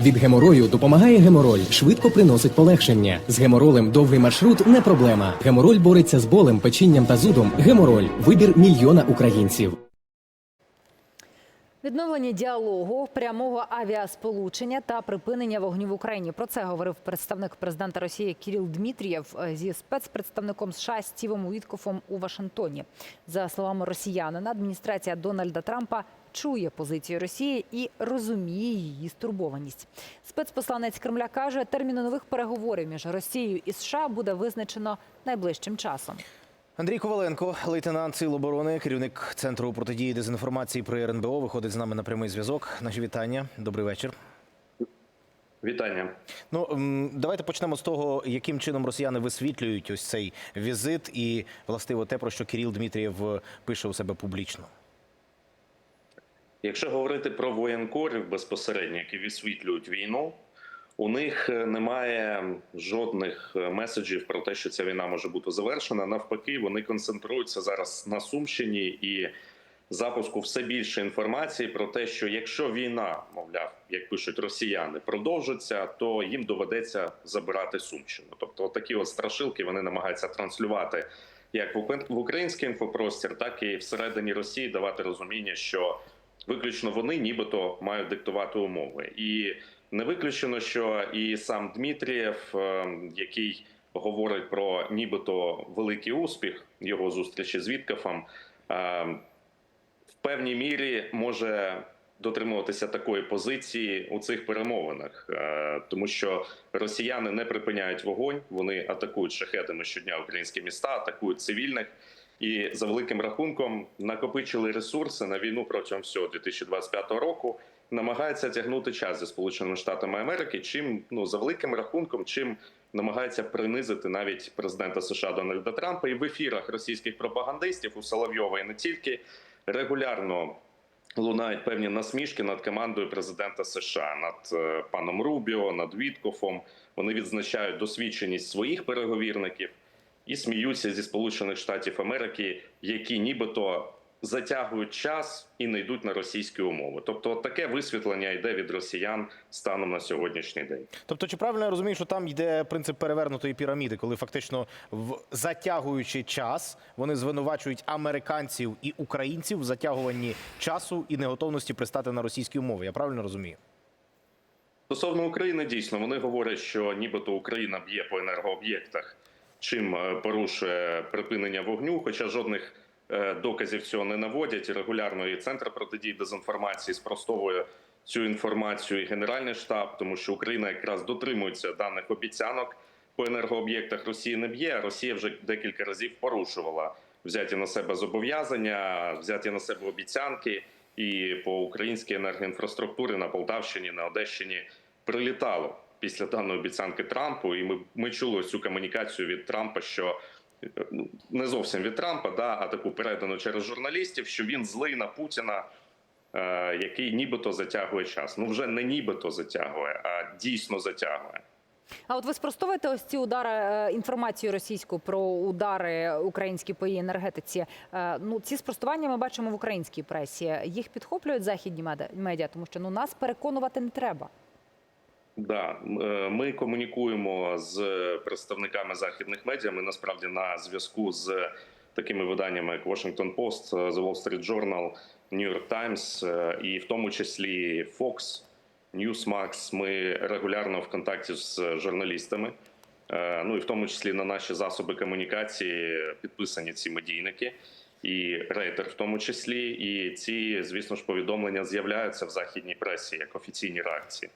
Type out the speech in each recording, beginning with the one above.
Від геморою допомагає гемороль, швидко приносить полегшення. З геморолем довгий маршрут не проблема. Гемороль бореться з болем, печінням та зудом. Гемороль вибір мільйона українців. Відновлення діалогу, прямого авіасполучення та припинення вогню в Україні. Про це говорив представник президента Росії Кіріл Дмитрієв е, зі спецпредставником США Стівом Уіткофом у Вашингтоні. За словами росіянина, адміністрація Дональда Трампа чує позицію Росії і розуміє її стурбованість. Спецпосланець Кремля каже, терміни нових переговорів між Росією і США буде визначено найближчим часом. Андрій Коваленко, лейтенант Сил оборони, керівник центру протидії дезінформації при РНБО, виходить з нами на прямий зв'язок. Наші вітання. Добрий вечір. Вітання. Ну давайте почнемо з того, яким чином росіяни висвітлюють ось цей візит, і властиво те, про що Кирил Дмитрієв пише у себе публічно. Якщо говорити про воєнкорів безпосередньо, які висвітлюють війну, у них е, немає жодних е, меседжів про те, що ця війна може бути завершена. Навпаки, вони концентруються зараз на Сумщині і запуску все більше інформації про те, що якщо війна, мовляв, як пишуть росіяни, продовжиться, то їм доведеться забирати Сумщину. Тобто, такі от страшилки вони намагаються транслювати як в український інфопростір, так і всередині Росії давати розуміння, що виключно вони нібито мають диктувати умови. І не виключено, що і сам Дмитрієв, е, який говорить про нібито великий успіх його зустрічі з Віткафом, е, в певній мірі може дотримуватися такої позиції у цих перемовинах, Е, тому що росіяни не припиняють вогонь, вони атакують шахедами щодня українські міста, атакують цивільних. І за великим рахунком накопичили ресурси на війну протягом всього 2025 року. Намагаються тягнути час зі сполученими штатами Америки. Чим ну за великим рахунком, чим намагається принизити навіть президента США Дональда Трампа і в ефірах російських пропагандистів у Соловйова і не тільки регулярно лунають певні насмішки над командою президента США, над е, паном Рубіо, над Віткофом. Вони відзначають досвідченість своїх переговірників і сміються зі Сполучених Штатів Америки, які нібито затягують час і не йдуть на російські умови. Тобто, таке висвітлення йде від росіян станом на сьогоднішній день. Тобто, чи правильно я розумію, що там йде принцип перевернутої піраміди, коли фактично в затягуючи час вони звинувачують американців і українців в затягуванні часу і неготовності пристати на російські умови? Я правильно розумію? Стосовно України, дійсно, вони говорять, що нібито Україна б'є по енергооб'єктах, чим е, порушує припинення вогню, хоча жодних е, доказів цього не наводять. Регулярно і центр протидії дезінформації спростовує цю інформацію і Генеральний штаб, тому що Україна якраз дотримується даних обіцянок по енергооб'єктах. Росії не б'є. Росія вже декілька разів порушувала взяті на себе зобов'язання, взяті на себе обіцянки. І по українській енергоінфраструктурі на Полтавщині, на Одещині прилітало після даної обіцянки Трампу. І ми, ми чули цю комунікацію від Трампа, що е, ну, не зовсім від Трампа, да, а таку передану через журналістів, що він злий на Путіна, е, який нібито затягує час. Ну вже не нібито затягує, а дійсно затягує. А от ви спростовуєте ось ці удари е, інформацію російську про удари українські по її енергетиці. Е, Ну ці спростування ми бачимо в українській пресі. Їх підхоплюють західні медіа, тому що ну нас переконувати не треба. Да, е, ми комунікуємо з представниками західних медіа. Ми насправді на зв'язку з такими виданнями, як Washington Post, е, The Wall Street Journal, New York Times е, і в тому числі Fox, Newsmax. Ми регулярно в контакті з журналістами. Ну і в тому числі на наші засоби комунікації підписані ці медійники. І рейтер в тому числі, і ці, звісно ж, повідомлення з'являються в західній пресі як офіційні реакції.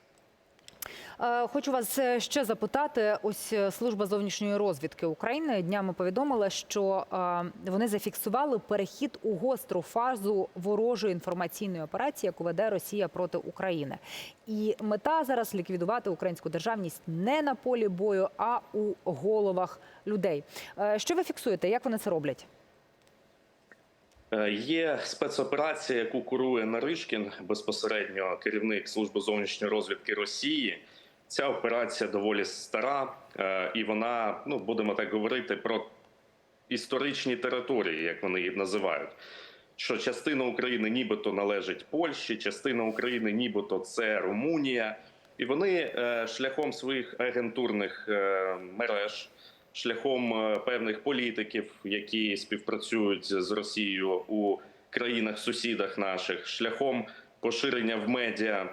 Е, Хочу вас е, ще запитати. Ось е, служба зовнішньої розвідки України днями повідомила, що вони зафіксували перехід у гостру фазу ворожої інформаційної операції, яку веде Росія проти України. І мета зараз ліквідувати українську державність не на полі бою, а у головах людей. Що ви фіксуєте? Як вони це роблять? Є спецоперація, яку курує Наришкін, безпосередньо керівник служби зовнішньої розвідки Росії. Ця операція доволі стара, е, і вона, ну будемо так говорити, про історичні території, як вони їх називають. Що частина України нібито належить Польщі, частина України нібито це Румунія. І вони е, шляхом своїх агентурних е, мереж, шляхом певних політиків, які співпрацюють з Росією у країнах-сусідах наших, шляхом поширення в медіа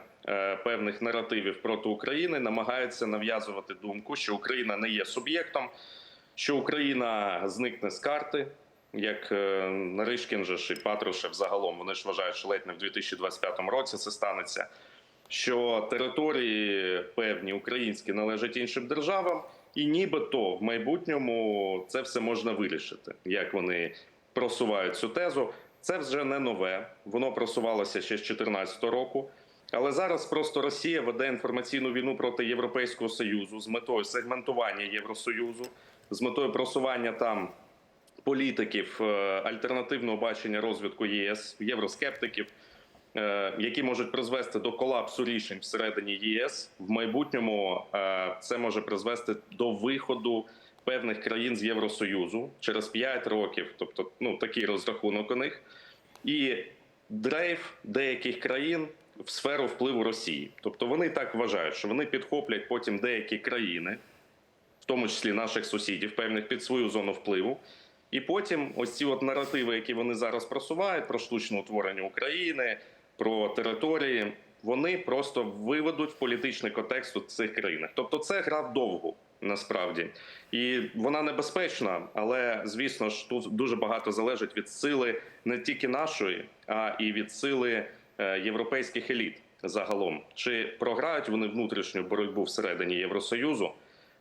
певних наративів проти України, намагаються нав'язувати думку, що Україна не є суб'єктом, що Україна зникне з карти. Як е, Наришкін же ж і Патрушев загалом вони ж вважають, що ледь не в 2025 році це станеться. Що території певні українські належать іншим державам, і нібито в майбутньому це все можна вирішити. Як вони просувають цю тезу, це вже не нове. Воно просувалося ще з 2014 року. Але зараз просто Росія веде інформаційну війну проти Європейського союзу з метою сегментування Євросоюзу, з метою просування там політиків е, альтернативного бачення розвитку ЄС, євроскептиків, е, які можуть призвести до колапсу рішень всередині ЄС. В майбутньому е, це може призвести до виходу певних країн з Євросоюзу через 5 років, тобто ну такий розрахунок у них, і дрейф деяких країн в сферу впливу Росії. Тобто вони так вважають, що вони підхоплять потім деякі країни, в тому числі наших сусідів, певних під свою зону впливу. І потім ось ці от наративи, які вони зараз просувають про штучне утворення України, про території, вони просто виведуть в політичний контекст у цих країнах. Тобто, це гра вдовгу насправді, і вона небезпечна, але звісно ж тут дуже багато залежить від сили не тільки нашої, а і від сили європейських еліт загалом. Чи програють вони внутрішню боротьбу всередині Євросоюзу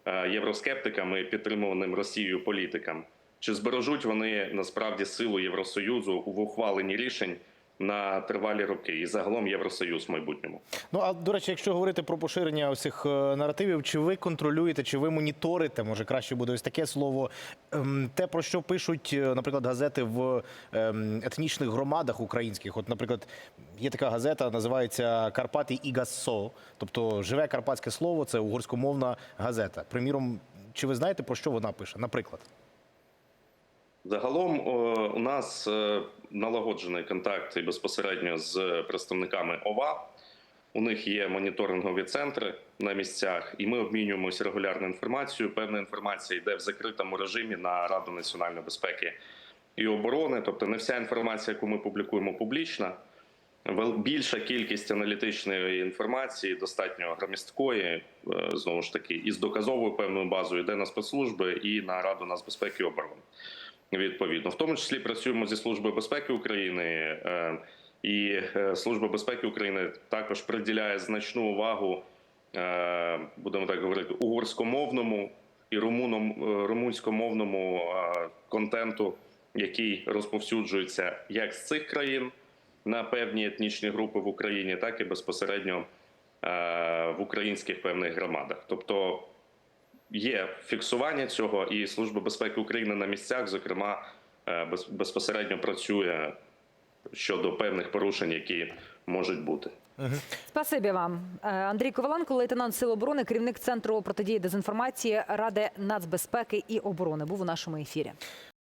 е, євроскептиками, підтримуваним Росією політикам? Чи збережуть вони насправді силу Євросоюзу в ухваленні рішень на тривалі роки і загалом Євросоюз в майбутньому? Ну а до речі, якщо говорити про поширення цих е, наративів, чи ви контролюєте, чи ви моніторите, може краще буде ось таке слово, ем, те про що пишуть, е, наприклад, газети в ем, етнічних громадах українських? От, наприклад, є така газета, називається Карпати і Гассо, тобто живе карпатське слово, це угорськомовна газета. Приміром, чи ви знаєте про що вона пише? Наприклад. Загалом у нас е, налагоджений контакт безпосередньо з представниками ОВА. У них є моніторингові центри на місцях, і ми обмінюємося регулярно інформацією. Певна інформація йде в закритому режимі на Раду національної безпеки і оборони. Тобто, не вся інформація, яку ми публікуємо, публічна. Більша кількість аналітичної інформації, достатньо громісткої, е, знову ж таки, із доказовою певною базою йде на спецслужби і на Раду нацбезпеки і оборони. Відповідно, в тому числі працюємо зі службою безпеки України, е, і е, служба безпеки України також приділяє значну увагу, е, будемо так говорити, угорськомовному і румунськомовному контенту, який розповсюджується як з цих країн на певні етнічні групи в Україні, так і безпосередньо в українських певних громадах. Тобто є фіксування цього, і Служба безпеки України на місцях, зокрема, е, безпосередньо працює щодо певних порушень, які можуть бути. Спасибі вам, Е, Андрій Коваленко, лейтенант Сил оборони, керівник центру протидії дезінформації Ради нацбезпеки і оборони, був у нашому ефірі.